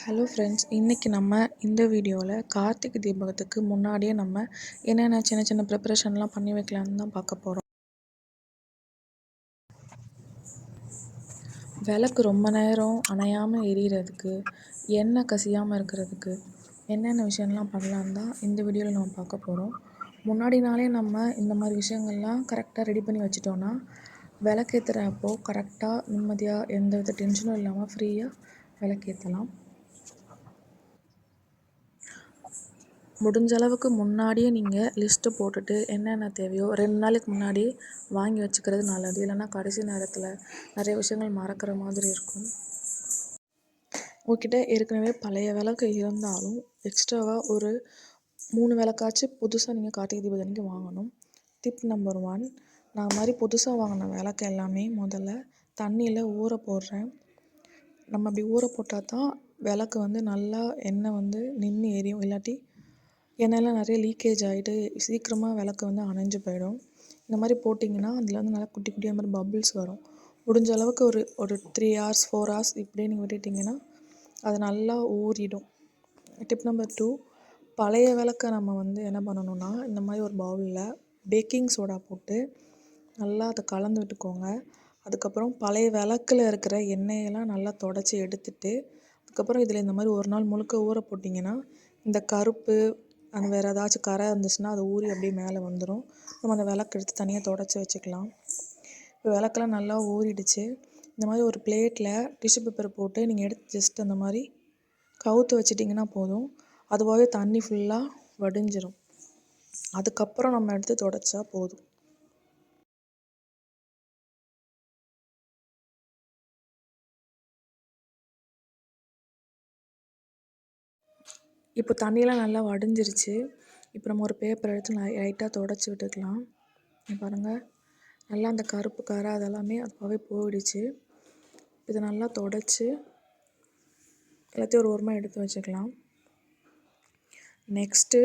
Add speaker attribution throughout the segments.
Speaker 1: Hello friends இன்றைக்கி நம்ம இந்த வீடியோவில் கார்த்திகை தீபத்துக்கு முன்னாடியே நம்ம என்னென்ன சின்ன சின்ன ப்ரிப்ரேஷன்லாம் பண்ணி வைக்கலான்னு தான் பார்க்க போகிறோம் விளக்கு ரொம்ப நேரம் அணையாமல் எரியறதுக்கு எண்ணெய் கசியாமல் இருக்கிறதுக்கு என்னென்ன விஷயம்லாம் பண்ணலான்னு தான் இந்த வீடியோவில் நம்ம பார்க்க போகிறோம் முன்னாடி நாளே நம்ம இந்த மாதிரி விஷயங்கள்லாம் கரெக்டாக ரெடி பண்ணி வச்சிட்டோன்னா விளக்கேற்றுறப்போ கரெக்டாக நிம்மதியாக எந்த வித டென்ஷனும் இல்லாமல் ஃப்ரீயாக விளக்கேற்றலாம் முடிஞ்ச அளவுக்கு முன்னாடியே நீங்கள் லிஸ்ட்டு போட்டுட்டு என்னென்ன தேவையோ ரெண்டு நாளைக்கு முன்னாடி வாங்கி வச்சுக்கிறது நல்லது. இல்லைன்னா கடைசி நேரத்தில் நிறைய விஷயங்கள் மறக்கிற மாதிரி இருக்கும். உங்ககிட்ட ஏற்கனவே பழைய விளக்கு இருந்தாலும் எக்ஸ்ட்ராவாக ஒரு மூணு விளக்காச்சும் புதுசாக நீங்கள் கார்த்திகை தீபத்தன்னைக்கு வாங்கணும். டிப் நம்பர் ஒன் நான் மாதிரி புதுசாக வாங்கின விளக்கு எல்லாமே முதல்ல தண்ணியில் ஊற போடுறேன். நம்ம அப்படி ஊற போட்டால் தான் விளக்கு வந்து நல்லா எண்ணெய் வந்து நின்று எரியும். இல்லாட்டி எண்ணெயெல்லாம் நிறைய லீக்கேஜ் ஆகிட்டு சீக்கிரமாக விளக்கு வந்து அணைஞ்சு போயிடும். இந்த மாதிரி போட்டிங்கன்னா அதில் வந்து நல்லா குட்டி குட்டியாக மாதிரி பபுள்ஸ் வரும். முடிஞ்ச அளவுக்கு ஒரு ஒரு த்ரீ ஹார்ஸ் ஃபோர் ஹார்ஸ் இப்படியே நீங்கள் விட்டுட்டிங்கன்னா அது நல்லா ஊறிடும். டிப் நம்பர் டூ பழைய விளக்க நம்ம வந்து என்ன பண்ணணும்னா இந்த மாதிரி ஒரு பவுலில் பேக்கிங் சோடா போட்டு நல்லா அதை கலந்து விட்டுக்கோங்க. அதுக்கப்புறம் பழைய விளக்கில் இருக்கிற எண்ணெயெல்லாம் நல்லா தொடச்சி எடுத்துட்டு அதுக்கப்புறம் இதில் இந்த மாதிரி ஒரு நாள் முழுக்க ஊற போட்டிங்கன்னா இந்த கருப்பு அந்த வேறு ஏதாச்சும் கரை இருந்துச்சுன்னா அது ஊறி அப்படியே மேலே வந்துடும் நம்ம அந்த விளக்கு எடுத்து தனியாக தொடச்சி வச்சுக்கலாம். இப்போ விளக்கெல்லாம் நல்லா ஊறிடுச்சு. இந்த மாதிரி ஒரு பிளேட்டில் டிஷ்யூ பேப்பர் போட்டு நீங்கள் எடுத்து ஜஸ்ட் அந்த மாதிரி கவுத்து வச்சிட்டிங்கன்னா போதும். அதுவாகவே தண்ணி ஃபுல்லாக வடிஞ்சிரும். அதுக்கப்புறம் நம்ம எடுத்து தொடச்சா போதும். இப்போ தண்ணியெலாம் நல்லா வடிஞ்சிருச்சு. இப்போ நம்ம ஒரு பேப்பர் எடுத்து லைட்டாக தொடச்சி விட்டுக்கலாம். பாருங்கள் நல்லா அந்த கருப்பு கரை அதெல்லாமே அதுவாகவே போயிடுச்சு. இதை நல்லா தொடச்சி எல்லாத்தையும் ஒரு ஓரமாக எடுத்து வச்சுக்கலாம். நெக்ஸ்ட்டு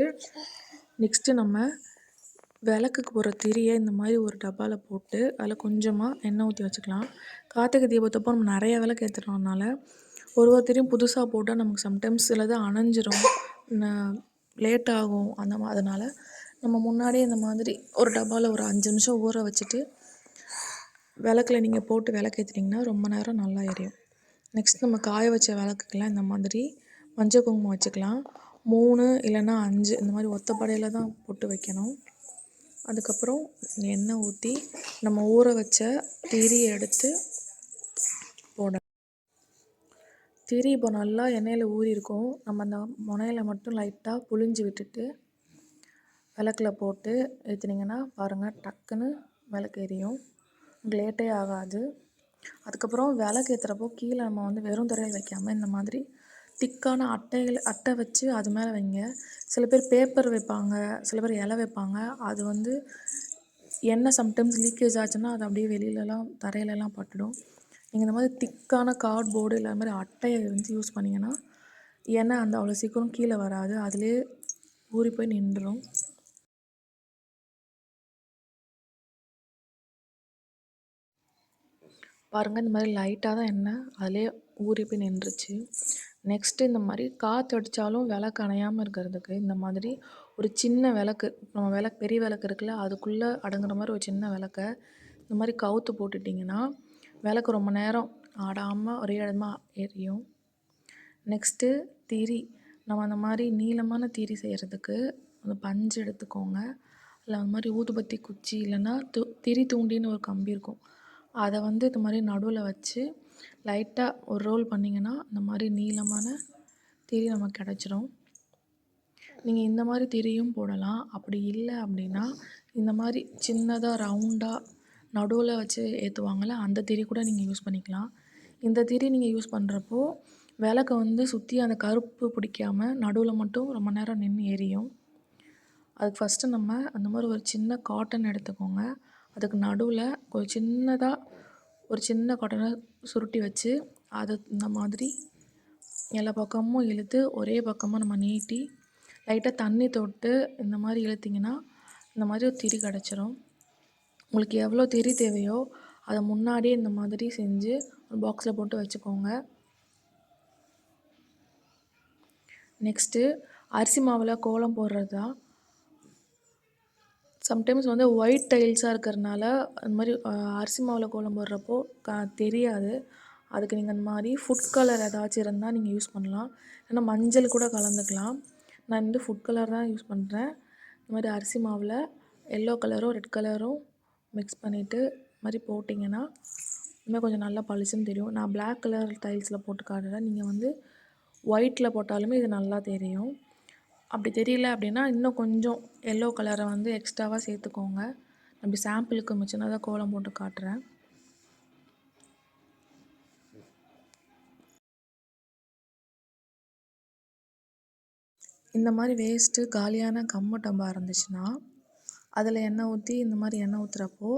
Speaker 1: நெக்ஸ்ட்டு நம்ம விளக்குக்கு போகிற திரியை இந்த மாதிரி ஒரு டப்பாவில் போட்டு அதில் கொஞ்சமாக எண்ணெய் ஊற்றி வச்சுக்கலாம். கார்த்திகை தீபத்தப்போ நம்ம நிறைய விளக்கு ஏற்றுறோம்னால ஒரு ஒருத்தரையும் புதுசாக போட்டால் நமக்கு சம்டைம்ஸ் சிலது அணைஞ்சிரும். லேட் ஆகும். அந்த மா அதனால் நம்ம முன்னாடியே இந்த மாதிரி ஒரு டப்பாவில் ஒரு அஞ்சு நிமிஷம் ஊற வச்சுட்டு விளக்கில் நீங்கள் போட்டு விளக்கேற்றிட்டிங்கன்னா ரொம்ப நேரம் நல்லா எரியும். நெக்ஸ்ட் நம்ம காய வச்ச விளக்குக்கெல்லாம் இந்த மாதிரி மஞ்சள் குங்குமம் வச்சுக்கலாம். மூணு இல்லைன்னா அஞ்சு இந்த மாதிரி ஒத்தப்படையில் தான் போட்டு வைக்கணும். அதுக்கப்புறம் எண்ணெய் ஊற்றி நம்ம ஊற வச்ச திரியை எடுத்து திரி இப்போ நல்லா எண்ணெயில் ஊறியிருக்கும். நம்ம அந்த முனையில் மட்டும் லைட்டாக புழிஞ்சு விட்டுட்டு விளக்கில் போட்டு ஏற்றுனீங்கன்னா பாருங்கள் டக்குன்னு விளக்கு எரியும். லேட்டே ஆகாது. அதுக்கப்புறம் விளக்கு ஏற்றுறப்போ கீழே நம்ம வந்து வெறும் தரையில் வைக்காமல் இந்த மாதிரி திக்கான அட்டைகள் அட்டை வச்சு அது மேலே வைங்க. சில பேர் பேப்பர் வைப்பாங்க சில பேர் இலை வைப்பாங்க. அது வந்து எண்ணெய் சம்டைம்ஸ் லீக்கேஜ் ஆச்சுன்னா அது அப்படியே வெளியிலலாம் தரையிலலாம் பட்டுடும். நீங்கள் இந்த மாதிரி திக்கான கார்ட்போர்டு இல்லை மாதிரி அட்டையை வந்து யூஸ் பண்ணிங்கன்னா எண்ணெய் அந்த அவ்வளோ சீக்கிரம் கீழே வராது. அதிலே ஊறி போய் நின்றுடும் பாருங்கள் இந்த மாதிரி லைட்டாக தான் எண்ணெய் அதிலே ஊறி போய் நின்றுச்சு. நெக்ஸ்ட்டு இந்த மாதிரி காற்று அடித்தாலும் விளக்கு அணையாமல் இருக்கிறதுக்கு இந்த மாதிரி ஒரு சின்ன விளக்கு நம்ம விளக்கு பெரிய விளக்கு இருக்குல்ல அதுக்குள்ளே அடங்குற மாதிரி ஒரு சின்ன விளக்க இந்த மாதிரி கவுத்து போட்டுட்டிங்கன்னா விளக்கு ரொம்ப நேரம் ஆடாமல் ஒரே இடமா எரியும். நெக்ஸ்ட்டு திரி. நம்ம அந்த மாதிரி நீளமான திரி செய்கிறதுக்கு அந்த பஞ்சு எடுத்துக்கோங்க. இல்லை அந்த மாதிரி ஊதுபத்தி குச்சி இல்லைன்னா து திரி தூண்டின்னு ஒரு கம்பி இருக்கும். அதை வந்து இது மாதிரி நடுவில் வச்சு லைட்டாக ஒரு ரோல் பண்ணிங்கன்னா இந்த மாதிரி நீளமான திரி நமக்கு கிடச்சிரும். நீங்கள் இந்த மாதிரி திரியும் போடலாம். அப்படி இல்லை அப்படின்னா இந்த மாதிரி சின்னதாக ரவுண்டாக நடுவில் வச்சு ஏற்றுவாங்கள்ல அந்த திரி கூட நீங்கள் யூஸ் பண்ணிக்கலாம். இந்த திரி நீங்கள் யூஸ் பண்ணுறப்போ விளக்க வந்து சுற்றி அந்த கருப்பு பிடிக்காம நடுவில் மட்டும் ரொம்ப நேரம் நின்று எரியும். அதுக்கு ஃபஸ்ட்டு நம்ம அந்த மாதிரி ஒரு சின்ன காட்டன் எடுத்துக்கோங்க. அதுக்கு நடுவில் ஒரு சின்னதாக ஒரு சின்ன காட்டனை சுருட்டி வச்சு அதை இந்த மாதிரி எல்லா பக்கமும் இழுத்து ஒரே பக்கமாக நம்ம நீட்டி லைட்டாக தண்ணி தொட்டு இந்த மாதிரி இழுத்திங்கன்னா இந்த மாதிரி ஒரு திரி கிடச்சிரும். உங்களுக்கு எவ்வளோ திரி தேவையோ அதை முன்னாடியே இந்த மாதிரி செஞ்சு ஒரு பாக்ஸில் போட்டு வச்சுக்கோங்க. நெக்ஸ்ட்டு அரிசி மாவில் கோலம் போடுறது? தான் சம்டைம்ஸ் வந்து ஒயிட் டைல்ஸாக இருக்கிறனால அந்த மாதிரி அரிசி மாவில் கோலம் போடுறப்போ க தெரியாது. அதுக்கு நீங்கள் அந்த மாதிரி ஃபுட் கலர் ஏதாச்சும் இருந்தால் நீங்கள் யூஸ் பண்ணலாம். ஏன்னா மஞ்சள் கூட கலந்துக்கலாம். நான் வந்து ஃபுட் கலர் தான் யூஸ் பண்ணுறேன் இந்த மாதிரி அரிசி மாவில் எல்லோ கலரும் ரெட் கலரும் மிக்ஸ் பண்ணிவிட்டு இது மாதிரி போட்டிங்கன்னா இன்னும் கொஞ்சம் நல்லா பளிச்சுன்னு தெரியும். நான் பிளாக் கலர் டைல்ஸில் போட்டு காட்டுறேன் நீங்கள் வந்து ஒயிட்டில் போட்டாலுமே இது நல்லா தெரியும். அப்படி தெரியல அப்படின்னா இன்னும் கொஞ்சம் எல்லோ கலரை வந்து எக்ஸ்ட்ராவாக சேர்த்துக்கோங்க. அப்படி சாம்பிளுக்கு சின்னதாக கோலம் போட்டு காட்டுறேன். இந்த மாதிரி வேஸ்ட்டு காலியான கம்மு டம்பா இருந்துச்சுன்னா அதில் எண்ணெய் ஊற்றி இந்த மாதிரி எண்ணெய் ஊற்றுறப்போ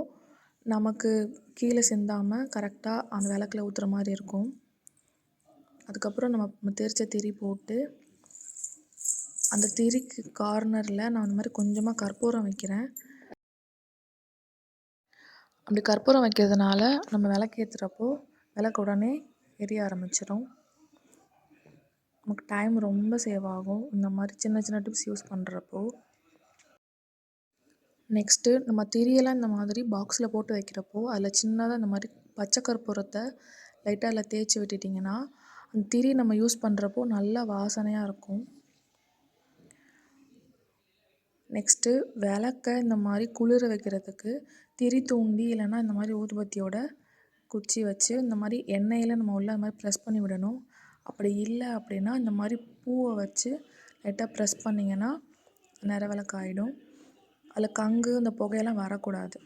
Speaker 1: நமக்கு கீழே சிந்தாமல் கரெக்டாக அந்த விளக்குல ஊற்றுற மாதிரி இருக்கும். அதுக்கப்புறம் நம்ம தெரிச்ச திரி போட்டு அந்த திரிக்கு கார்னரில் நான் இந்த மாதிரி கொஞ்சமாக கற்பூரம் வைக்கிறேன். அப்படி கற்பூரம் வைக்கிறதுனால நம்ம விளக்கு ஏற்றுறப்போ விளக்கு உடனே எரிய ஆரம்பிச்சிடும் நமக்கு டைம் ரொம்ப சேவ் ஆகும். இந்த மாதிரி சின்ன சின்ன டிப்ஸ் யூஸ் பண்ணுறப்போ நெக்ஸ்ட்டு நம்ம திரியெல்லாம் இந்த மாதிரி பாக்ஸில் போட்டு வைக்கிறப்போ அதில் சின்னதாக இந்த மாதிரி பச்சை கற்பூரத்தை லைட்டாக அதில் தேய்ச்சி விட்டுட்டிங்கன்னா அந்த திரி நம்ம யூஸ் பண்ணுறப்போ நல்லா வாசனையாக இருக்கும். நெக்ஸ்ட்டு விளக்க இந்த மாதிரி குளிர வைக்கிறதுக்கு திரி தூண்டி இல்லைன்னா இந்த மாதிரி ஊதுபத்தியோட குச்சி வச்சு இந்த மாதிரி எண்ணெயில் நம்ம உள்ள இந்த மாதிரி ப்ரெஸ் பண்ணி விடணும். அப்படி இல்லை அப்படின்னா இந்த மாதிரி பூவை வச்சு லைட்டாக ப்ரெஸ் பண்ணிங்கன்னா நிற விளக்கு ஆகிடும் அதில் கங்கு இந்த புகையெல்லாம் வரக்கூடாது.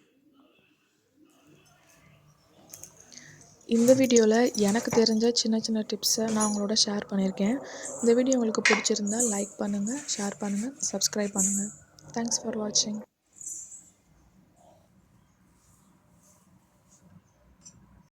Speaker 1: இந்த வீடியோவில் எனக்கு தெரிஞ்ச சின்ன சின்ன டிப்ஸை நான் உங்களோட ஷேர் பண்ணியிருக்கேன். இந்த வீடியோ உங்களுக்கு பிடிச்சிருந்தா லைக் பண்ணுங்கள் ஷேர் பண்ணுங்கள் சப்ஸ்கிரைப் பண்ணுங்கள் தேங்க்ஸ் ஃபார் வாட்சிங்